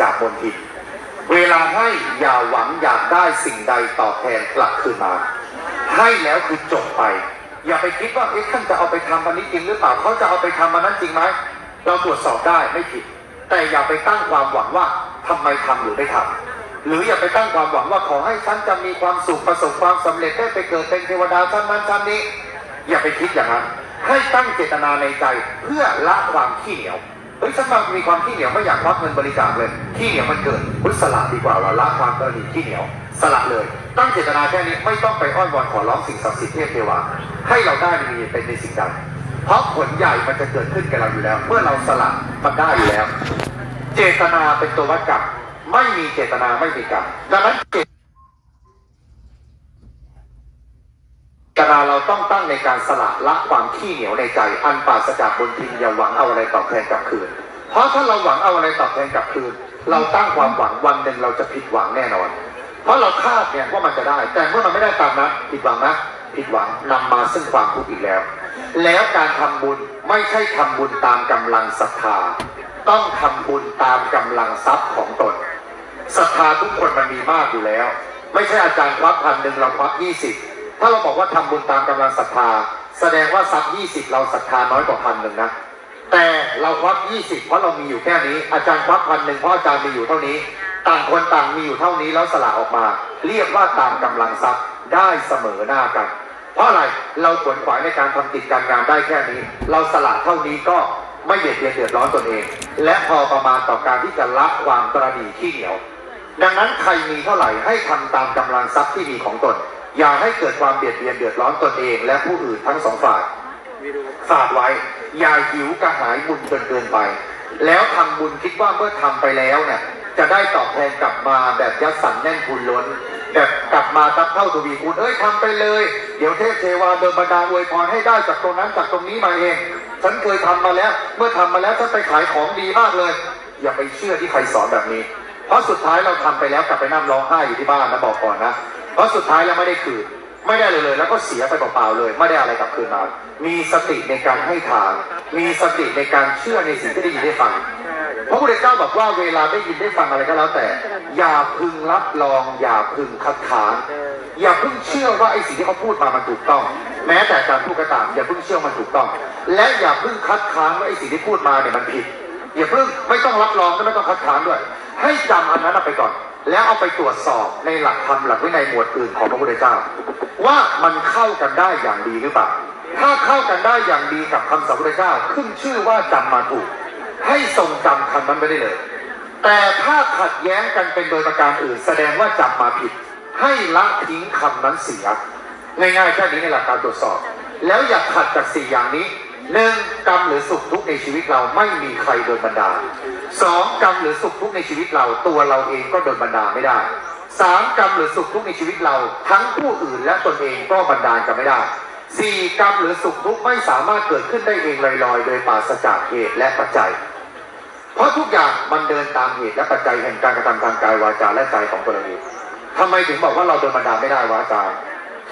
จากมนทินเวลาให้อย่าหวังอยากได้สิ่งใดตอบแทนกลับคืนมา ให้แล้วคือจบไป อย่าไปคิดว่าเอ๊ะท่านจะเอาไปทำอันนี้จริงหรือเปล่าเขาจะเอาไปทำอันนั้นจริงไหมเราตรวจสอบได้ไม่ผิด แต่อย่าไปตั้งความหวังว่าทำไมทำหรือไม่ทำหรืออย่าไปตั้งความหวังว่าขอให้ฉันจะมีความสุขประสบความสำเร็จได้ไปเกิดเป็นเทวดาชั้นนั้นชั้นนี้ อย่าไปคิดอย่างนั้นให้ตั้งเจตนาในใจเพื่อละความขี้เหนียว เฮ้ยฉันมามีความขี้เหนียวไม่อยากควักเงินบริจาคเลยขี้เหนียวมันเกิดพุทธสละดีกว่าเราละความกระดิ่ขี้เหนียว สละเลย ตั้งเจตนาแค่นี้ไม่ต้องไปอ้อนวอนขอร้องสิ่งศักดิ์สิทธิ์เทพเทวาให้เราได้มีเป็นในสิ่งใดเพราะผลใหญ่มันจะเกิดขึ้นกับเราอยู่แล้ว เมื่อเราสละมันได้อยู่แล้ว เจตนาเป็นตัววัดกรรมไม่มีเจตนาไม่มีกรรมดังนั้นเจ นาเราต้องตั้งในการสละละความขี้เหนียวในใจ อันปราศจากบนทินอย่าหวังเอาอะไรตอบแทนกลับคืน เพราะถ้าเราหวังเอาอะไรตอบแทนกลับคืน เราตั้งความหวังวันหนึ่งเราจะผิดหวังแน่นอน เพราะเราคาดเนี่ยว่ามันจะได้ แต่เมื่อมันไม่ได้ตามนั้นผิดหวังนะผิดหวังนำมาซึ่งความทุกข์อีกแล้ว แล้วการทำบุญไม่ใช่ทำบุญตามกำลังศรัทธา ต้องทำบุญตามกำลังทรัพย์ของตนศรัทธาทุกคนมันมีมากอยู่แล้ว ไม่ใช่อาจารย์ควักพันหนึ่งเราควักยี่สิบ ถ้าเราบอกว่าทำบุญตามกำลังศรัทธา แสดงว่าทรัพย์ยี่สิบเราศรัทธาน้อยกว่าพันหนึ่งนะแต่เราควักยี่สิบเพราะเรามีอยู่แค่นี้ อาจารย์ควักพันหนึ่งเพราะอาจารย์มีอยู่เท่านี้ ต่างคนต่างมีอยู่เท่านี้แล้วสละออกมา เรียกว่าตามกำลังทรัพย์ได้เสมอหน้ากัน เพราะอะไรเราขวนขวายในการทำกิจการงานได้แค่นี้ เราสละเท่านี้ก็ไม่เบียดเบียนเดือดร้อนตนเอง และพอประมาณต่อการที่จะละความตรณีที่เหนียว ดังนั้นใครมีเท่าไหร่ให้ทำตามกำลังทรัพย์ที่มีของตน อย่าให้เกิดความเบียดเบียนเดือดร้อนตนเอง และผู้อื่นทั้งสองฝ่ายฝากไว้ อย่าหิวกระหายบุญจนเกินไป แล้วทำบุญคิดว่าเมื่อทำไปแล้วเนี่ยจะได้ตอบแทนกลับมาแบบยัดสันแน่นคูณล้น แบบกลับมาตับเท่าทวีคูณเอ้ยทำไปเลย เดี๋ยวเทพเทวาเดินบันดาอวยพรให้ได้จากตรงนั้นจากตรงนี้มาเอง ฉันเคยทำมาแล้ว เมื่อทำมาแล้วฉันไปขายของดีมากเลย อย่าไปเชื่อที่ใครสอนแบบนี้ เพราะสุดท้ายเราทำไปแล้วกลับไปนั่งร้องไห้อยู่ที่บ้านนะบอกก่อนนะ เพราะสุดท้ายแล้วไม่ได้คืน ไม่ได้เลยเลย แล้วก็เสียไปเปล่าๆเลย ไม่ได้อะไรกลับคืนมา มีสติในการให้ทาน มีสติในการเชื่อในสิ่งที่ได้ยินได้ฟังพระพุทธเจ้าบอกว่าเวลาได้ยินได้ฟังอะไรก็แล้วแต่ อย่าพึงรับรอง อย่าพึงคัดค้านอย่าเพิ่งเชื่อว่าไอ้สิ่งที่เขาพูดมามันถูกต้อง แม้แต่การพูดก็ตามอย่าเพิ่งเชื่อมันถูกต้อง และอย่าเพิ่งคัดค้านว่าไอ้สิ่งที่พูดมาเนี่ยมันผิดอย่าเพิ่งไม่ต้องรับรองและไม่ต้องคัดค้านด้วย ให้จำอันนั้นไปก่อน แล้วเอาไปตรวจสอบในหลักธรรมหลักวินัยหมวดอื่นของพระพุทธเจ้า ว่ามันเข้ากันได้อย่างดีหรือเปล่า ถ้าเข้ากันได้อย่างดีกับคำสอนพระพุทธเจ้าขึ้นชื่อว่าจำมาถูก ให้ทรงจำคำนั้นไปได้เลย แต่ถ้าขัดแย้งกันเป็นโดยประการอื่น แสดงว่าจำมาผิด ให้ละทิ้งคำนั้นเสียง่ายๆแค่นี้ในหลักการตรวจสอบ แล้วอย่าขัดกับสี่อย่างนี้ หนึ่งกรรมหรือสุขทุกข์ในชีวิตเราไม่มีใครโดนบันดาลสองกรรมหรือสุขทุกข์ในชีวิตเราตัวเราเองก็โดนบันดาลไม่ได้สามกรรมหรือสุขทุกข์ในชีวิตเรา ทั้งผู้อื่นและตนเองก็บันดาลกันไม่ได้สี่กรรมหรือสุขทุกข์ไม่สามารถเกิดขึ้นได้เองลอยๆ โดยปราศจากเหตุและปัจจัย เพราะทุกอย่างมันเดินตามเหตุและปัจจัยแห่งการกระทำทางกายวาจาและใจของตัวเราเองทำไมถึงบอกว่าเราโดนบันดาลไม่ได้วะอาจา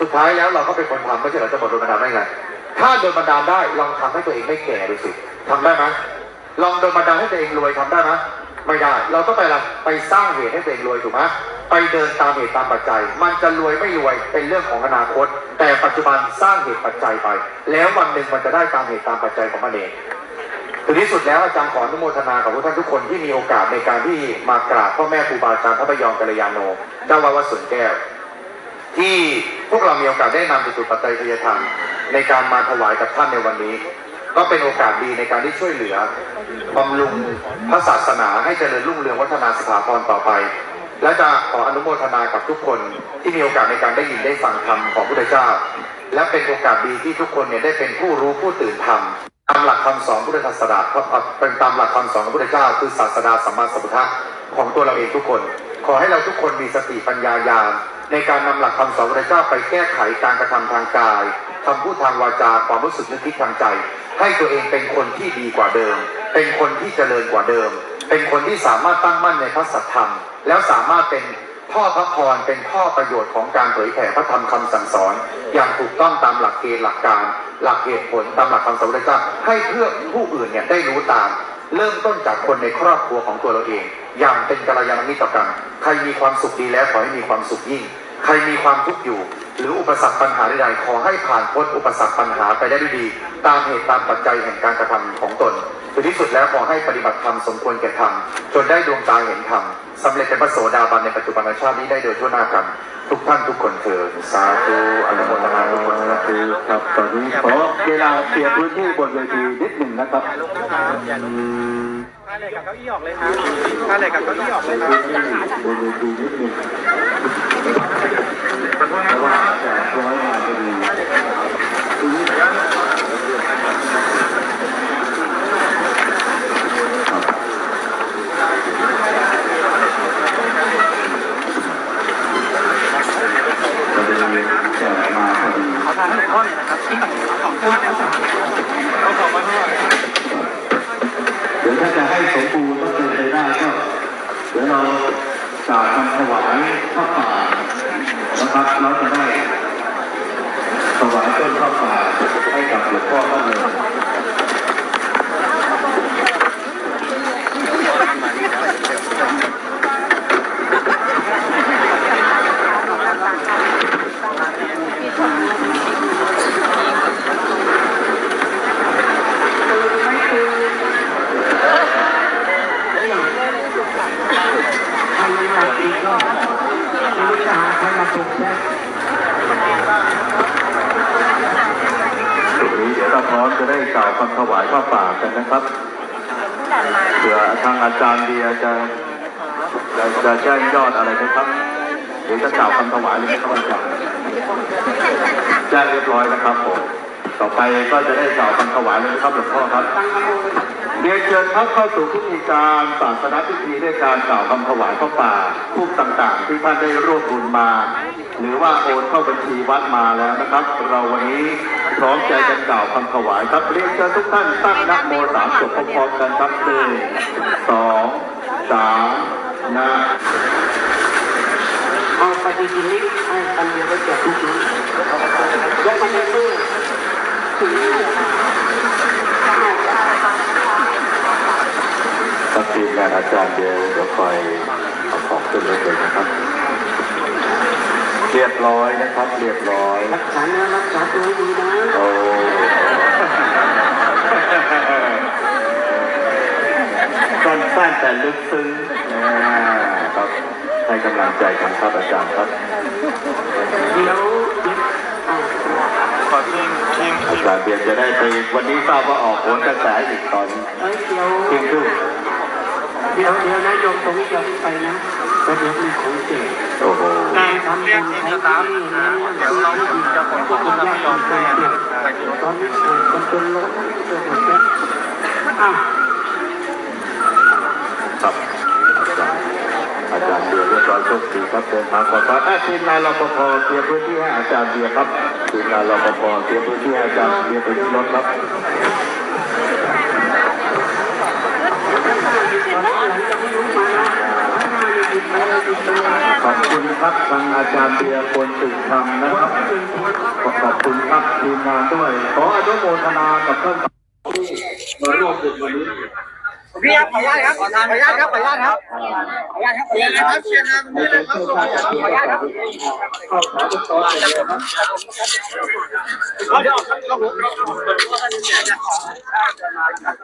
สุดท้ายแล้วเราก็เป็นคนทำไม่ใช่เราจะบอกโดนบันดาลได้ไง ถ้าโดนบันดาลได้ลองทำให้ตัวเองไม่แก่ดูสิทำได้ไหมลองโดนบันดาลให้ตัวเองรวยทำได้ไหมไม่ได้ เราต้องไปละไปสร้างเหตุให้ตัวเองรวยถูกไหมไปเดินตามเหตุตามปัจจัย มันจะรวยไม่รวยเป็นเรื่องของอนาคต แต่ปัจจุบันสร้างเหตุปัจจัยไป แล้ววันหนึ่งมันจะได้ตามเหตุตามปัจจัยของมันเองถึงที่สุดแล้วอาจารย์ขออนุโมทนากับทุกท่านทุกคนที่มีโอกาสในการที่มากราบพ่อแม่ครูบาอาจารย์พระพยอมกัลยาโนเจ้าวัดวัสวนแก้ว ที่พวกเรามีโอกาสได้นำไปสู่ปัจจัยทยธรรม ในการมาถวายกับท่านในวันนี้ ก็เป็นโอกาสดีในการที่ช่วยเหลือบำรุงพระศาสนาให้เจริญรุ่งเรืองวัฒนาสถาพรต่อไป และจะขออนุโมทนากับทุกคนที่มีโอกาสในการได้ยินได้ฟังธรรมของพระพุทธเจ้า และเป็นโอกาสดีที่ทุกคนเนี่ยได้เป็นผู้รู้ผู้ตื่นธรรมตามหลักคำสอนพุทธศาสนาเป็นตามหลักคำสอนของพระพุทธเจ้า คือศาสดาสัมมาสัมพุทธะของตัวเราเองทุกคน ขอให้เราทุกคนมีสติปัญญาญาณในการนำหลักคำสอนพระพุทธเจ้าไปแก้ไขการกระทำทางกาย คำพูดทางวาจาความรู้สึกนึกคิดทางใจ ให้ตัวเองเป็นคนที่ดีกว่าเดิม เป็นคนที่เจริญกว่าเดิม เป็นคนที่สามารถตั้งมั่นในพระสัทธรรม แล้วสามารถเป็นท่อพระพรเป็นท่อประโยชน์ของการเผยแผ่พระธรรมคำสั่งสอน อย่างถูกต้องตามหลักเกณฑ์หลักการ หลักเหตุผลตามหลักคำสอนพระเจ้าให้เพื่อผู้อื่นเนี่ยได้รู้ตาม เริ่มต้นจากคนในครอบครัวของตัวเราเอง อย่างเป็นกัลยาณมิตรกันใครมีความสุขดีแล้วขอให้มีความสุขยิ่ง ใครมีความทุกข์อยู่ หรืออุปสรรคปัญหาใดๆขอให้ผ่านพ้นอุปสรรคปัญหาไปได้ด้วยดี ตามเหตุตามปัจจัยแห่งการกระทำของตนในที่สุดแล้วขอให้ปฏิบัติธรรมสมควรแก่ธรรมจนได้ดวงตาเห็นธรรมสำเร็จเป็นพระโสดาบันในปัจจุบันชาตินี้ได้โดยทั่วหน้ากัน ทุกท่านทุกคนเถิดสาธุอนุโมทนาทุกคนครับคือครับตอนนี้ขอเวลาเปลี่ยนพื้นที่บนเวทีนิดหนึ่งนะครับถ้าเหล็กกับเก้าอี้ออกเลยครับถ้าเหล็กกับเก้าอี้ออกเลยครับ พื้นที่บ ให้กับหลวงพ่อท่านเลย ตรงนี้เดี๋ยวเราพร้อมจะได้กล่าวคำถวายพระป่ากันนะครับ เผื่อทางอาจารย์เดียจะจะจะแจ้งยอดอะไรไหมครับเดี๋ยวจะกล่าวคำถวายเลยไมครับอาจารย์แจ้งเรียบร้อยนะครับผมต่อไปก็จะได้กล่าวคำถวายเลยนะครับหลวงพ่อครับเรียนเชิญครับเข้าสู่พิธีการศาสนพิธีด้วยการกล่าวคำถวายพระป่าทุกต่างๆ ที่ท่านได้ร่วมบุญมา หรือว่าโอนเข้าบัญชีวัดมาแล้วนะครับ เราวันนี้พร้อมใจกันกล่าวคำถวายครับเรียนเชิญทุกท่านตั้งนะโมสามจบพร้อมๆกันครับหนึ่งสองสามนะเอาปฏิทินนี้ให้อันเดียวก็แจกทุกคนแล้วก็ไม่เบื่อถึงตัดทีมงานอาจารย์เดียวเดี๋ยวคอยเอาของขึ้นรถเลยนะครับ เรียบร้อยนะครับ เรียบร้อย รักษาเนื้อรักษาตัวให้ดีนะโอ้สั้นๆแต่ลึกซึ้งอ่าครับให้กำลังใจกันครับอาจารย์ครับเดี๋ยวอ่าขอทีมทีมอาจารย์เบียนจะได้ไปวันนี้ทราบว่าออกโหนกระแสอีกตอนเอ้ยเดี๋ยวเที่ยงครึ่งเดี๋ยวเดี๋ยวนะโยมตรงนี้จะไปนะแล้วเดี๋ยวมีของแจกโอ้โหการ ทำบุญให้ที่นี่นะเดี๋ยวเราจะขอขอบคุณท่านผู้ชมด้วยนะครับตอนนี้เกิดคนจนล้นเกิดหมดแล้วอะครับอาจารย์เบียร์เรียบร้อยโชคดีครับเดินทางปลอดภัยทีมงานรปภเตรียมพื้นที่ให้อาจารย์เบียร์ครับทีมงานรปภเตรียมพื้นที่ให้อาจารย์เบียร์ไปที่รถครับเดี๋ยวเราจะไปดูมาแล้วมาดูมาดู ขอบคุณครับทางอาจารย์เบียร์คนตื่นธรรมนะครับ ขอบคุณครับทีมงานด้วย ขออนุโมทนากับท่านที่มาร่วมบุญวันนี้พี่ครับขออนุญาตครับขออนุญาตครับขออนุญาตครับขออนุญาตครับขออนุญาตครับเชียร์นะในเป็นเสื้อผ้าจากที่ประกอบเข้าขายเป็นตัวเลยนะครับเดี๋ยวครับ